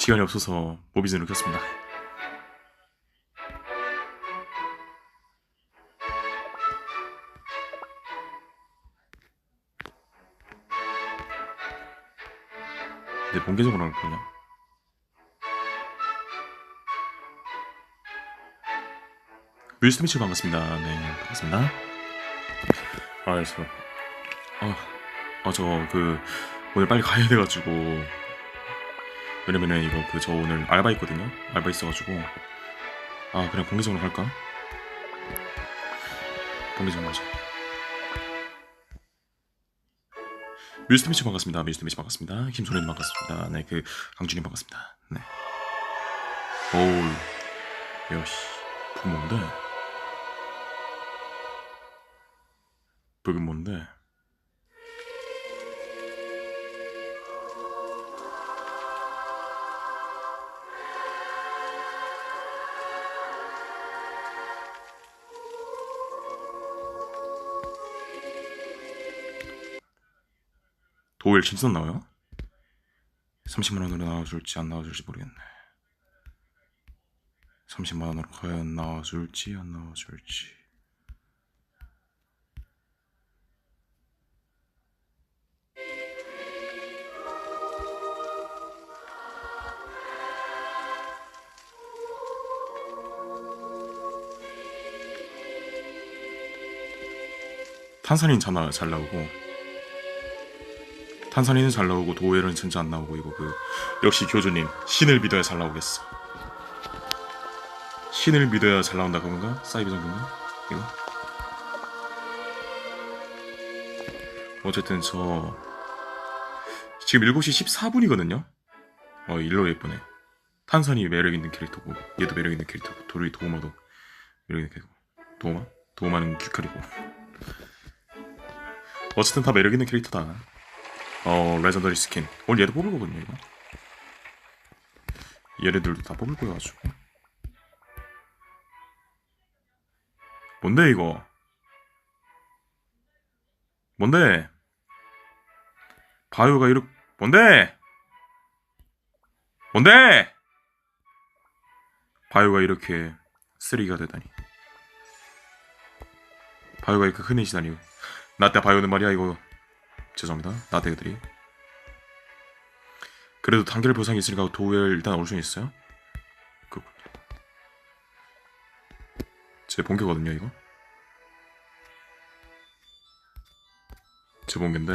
시간이 없어서 모비즌을 켰습니다. 네, 본계적으로 할 거냐? 윌스미치 반갑습니다. 네, 반갑습니다. 아, 저, 아, 아, 저, 그, 오늘 빨리 가야 돼가지고. 왜냐면은 이거 그 저 오늘 알바 있거든요. 알바 있어가지고. 아, 그냥 본계적으로 할까? 본계적으로 하자. 윌스미치 반갑습니다. 윌스미치 반갑습니다. 김소래님 반갑습니다. 네, 그, 강준님 반갑습니다. 네. 어우, 역시, 부모인데. 그게 뭔데? 도일 신선 나와요? 30만 원으로 나와줄지 안 나와줄지 모르겠네. 30만 원으로 과연 나와줄지 안 나와줄지. 탄산인 잘, 나, 잘 나오고 탄산인은 잘 나오고 도엘은 진짜 안 나오고 이거 그 역시 교주님 신을 믿어야 잘 나오겠어 신을 믿어야 잘 나온다 그건가? 사이비 정도인가? 이거 어쨌든 저 지금 7시 14분이거든요 어 일로 예쁘네 탄산이 매력 있는 캐릭터고 얘도 매력 있는 캐릭터고 도리 도우마도 매력 있는 캐릭터고 도우마? 도우마는 규칼이고 어쨌든 다 매력 있는 캐릭터다. 어 레전더리 스킨. 오늘 얘도 뽑을 거거든요 이거. 얘네들도 다 뽑을 거여가지고. 뭔데 이거? 뭔데? 바이오가 이렇게 뭔데? 뭔데? 바이오가 이렇게 쓰레기가 되다니. 바이오가 이렇게 흔해지다니. 나 때 바이오는 말이야 이거 죄송합니다. 나대들이 그래도 단결 보상이 있으니까 도엘 일단 올 수는 있어요? 그... 제 본캐거든요 이거? 제 본캐인데.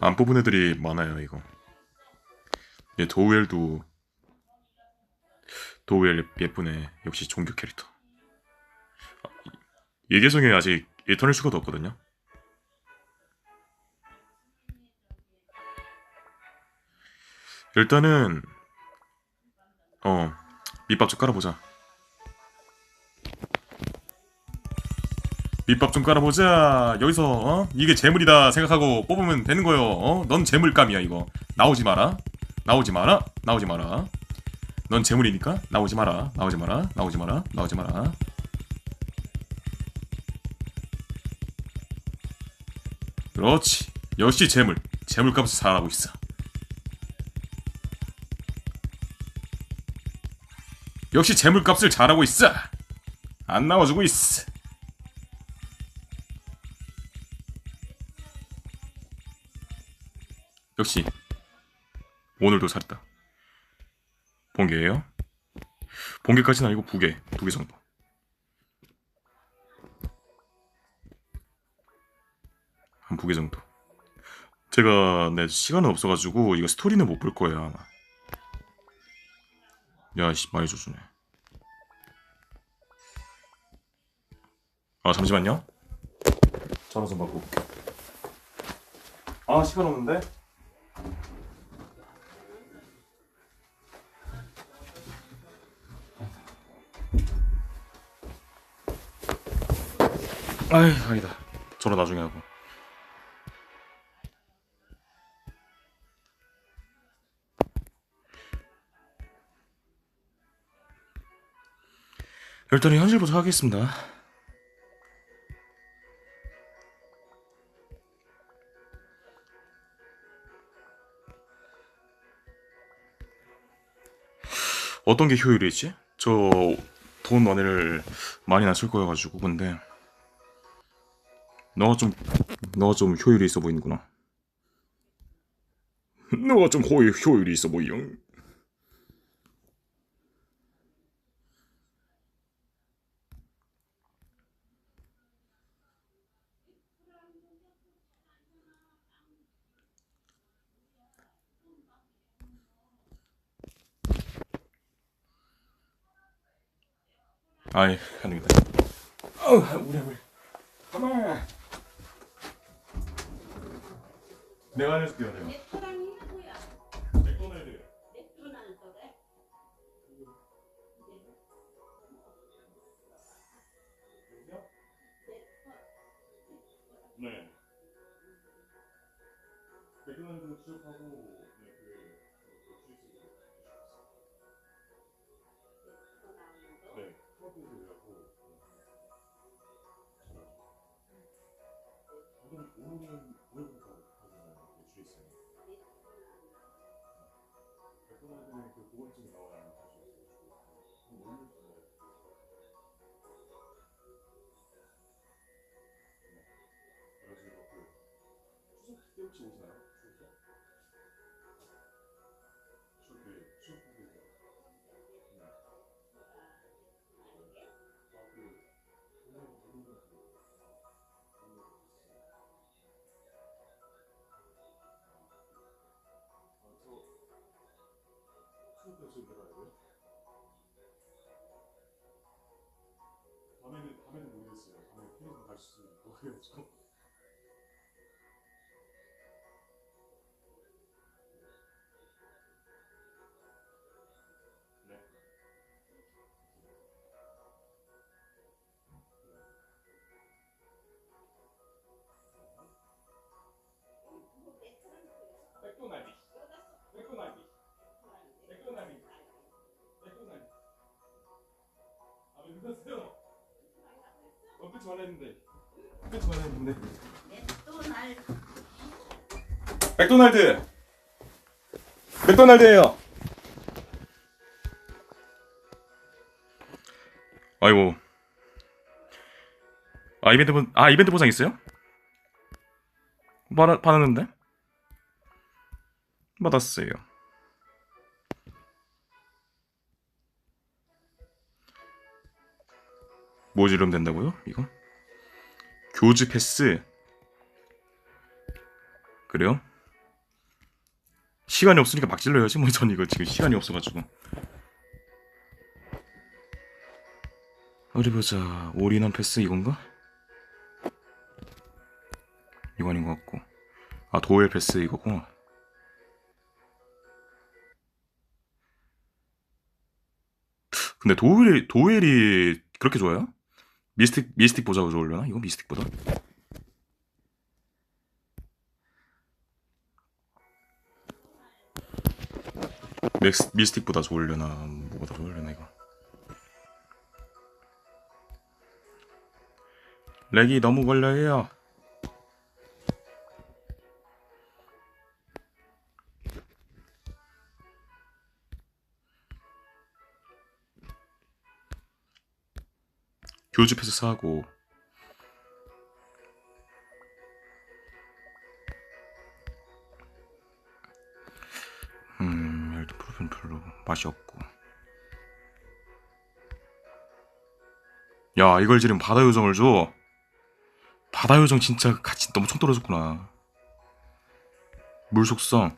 안 뽑은 애들이 많아요 이거. 얘 도웰도 도웰 예쁘네. 역시 종교 캐릭터. 예계성에 아직 이터널 슈가도 없거든요. 일단은 어 밑밥 좀 깔아보자. 밑밥 좀 깔아보자. 여기서 어? 이게 재물이다 생각하고 뽑으면 되는 거요. 어? 넌 재물감이야 이거. 나오지 마라. 나오지 마라. 나오지 마라. 넌 재물이니까 나오지 마라. 나오지 마라. 나오지 마라. 나오지 마라. 그렇지. 역시 재물. 재물값을 잘하고 있어. 역시 재물값을 잘하고 있어. 안 나와주고 있어. 역시 오늘도 살았다. 본게예요? 본게까지는 아니고 부게, 두개 정도. 한 두 개 정도. 제가 네 시간은 없어가지고 이거 스토리는 못 볼 거예요 아마. 야씨 많이 줘주네. 아 잠시만요. 전화 좀 받고 올게. 아 시간 없는데? 아이 아니다. 전화 나중에 하고. 일단 현실부터 하겠습니다. 어떤 게 효율이지? 저 돈 원해를 많이 났을 거여가지고 근데 너가 좀 너가 좀 효율이 있어 보이는구나. 너가 좀 호의 효율이 있어 보이영. 아이 안 되겠다. 어우 우리 우리. 가만. 내가 안 해줄게요 내가. 네. 맥도날드 취업하고 그 추석 때 혹시 오시나요? 추석 때? 추석 때 추석 때 네. 밤에는 밤에는 모르겠어요. 밤에 필요한 갈수 있고 그래가지고. 말라 했는데. 끊지 말라 했는데. 맥도날드. 맥도날드예요. 아이고. 아 이벤트 보, 아 이벤트 보상 있어요? 받아, 받았는데? 받았어요. 뭐 지르면 된다고요? 이거? 교주 패스. 그래요? 시간이 없으니까 막 질러야지 뭐 전 이거 지금 시간이 없어가지고. 어디 보자. 올인원 패스 이건가? 이거 아닌 것 같고. 아 도엘 패스 이거고. 근데 도엘이 도엘이 그렇게 좋아요? 미스틱 미스틱 보자고 좋으려나? 이거 미스틱보다? 맥스, 미스틱보다 좋으려나? 뭐보다 좋으려나 이거? 렉이 너무 걸려요. 패스 사고. 음 프로필 별로 맛이 없고. 야 이걸 지금 바다 요정을 줘? 바다 요정 진짜 같이 너무 총 떨어졌구나. 물 속성.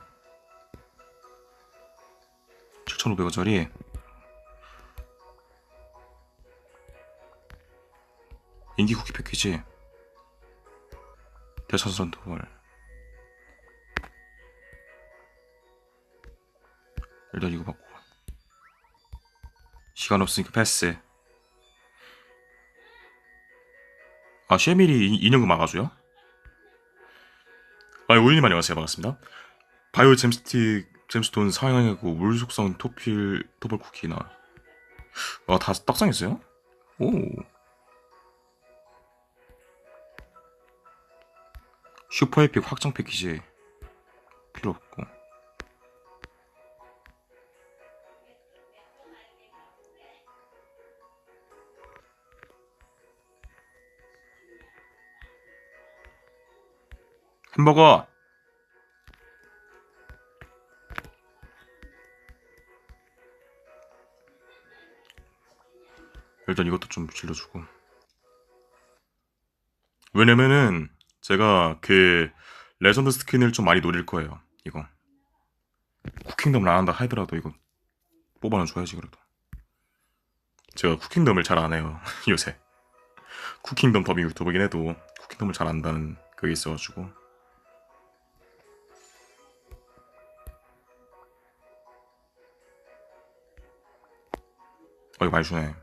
7,500원짜리 인기 쿠키 패키지. 대천선 도발. 일단 이거 받고. 시간 없으니까 패스. 아 쉐밀이 이- 인형을 막아줘요? 아 오일님 안녕하세요. 반갑습니다. 바이오 잼스틱 잼스톤 상향하고 물 속성 토필 토벌 쿠키나. 아다 떡상했어요? 오 슈퍼 에픽 확장 패키지 필요 없고. 햄버거! 일단 이것도 좀 질러주고. 왜냐면은 제가 그 레전드 스킨을 좀 많이 노릴 거예요. 이거. 쿠킹덤을 안 한다 하더라도 이거 뽑아는 줘야지 그래도. 제가 쿠킹덤을 잘 안 해요 요새. 쿠킹덤 더빙 유튜버긴 해도 쿠킹덤을 잘 안다는 그게 있어가지고. 어 이거 많이 주네.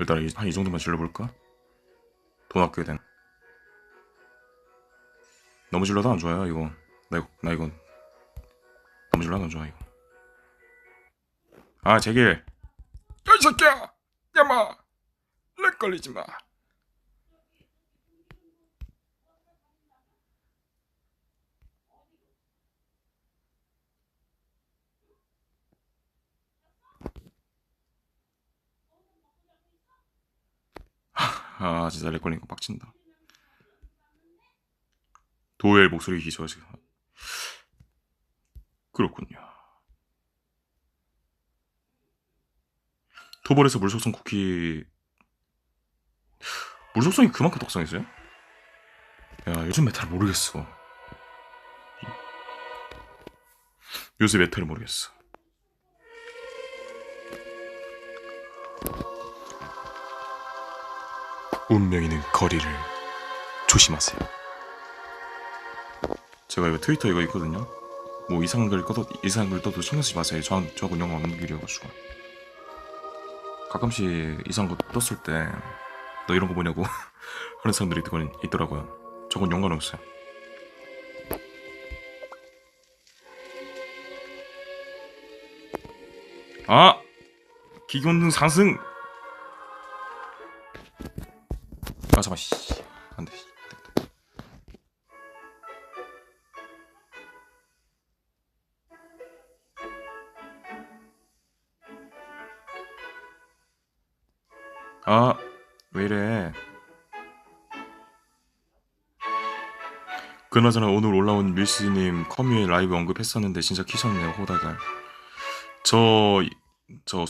일단 한 이 정도만 질러볼까? 돈 아껴야 되나? 너무 질러도 안 좋아요 이거. 나 이거 나 이건 너무 질러도 안 좋아 이거. 아 제길! 야이 새끼야! 야마! 렉 걸리지 마 아 진짜 렉 걸리니까 빡친다. 도엘 목소리 기저 지금 그렇군요. 토벌에서 물속성 쿠키. 물속성이 그만큼 독성있어요? 야 요즘 메타를 모르겠어. 요새 메타를 모르겠어 운명이는 거리를 조심하세요. 제가 이거 트위터 이거 있거든요. 뭐 이상한 글 떠도 이상한 글 떠도 신경 쓰지 마세요. 저 저건 영어 없는 글이어가지고 가끔씩 이상한 거 떴을 때 너 이런 거 뭐냐고 하는 사람들이 있더군- 있더라고요. 저건 연관 없어요. 아 기본능 상승. 아 잠깐 씨. 안 돼 아 왜 이래? 그나저나 오늘 올라온 밀스님 커뮤에 라이브 언급했었는데 진짜 키셨네요 호다갈 저저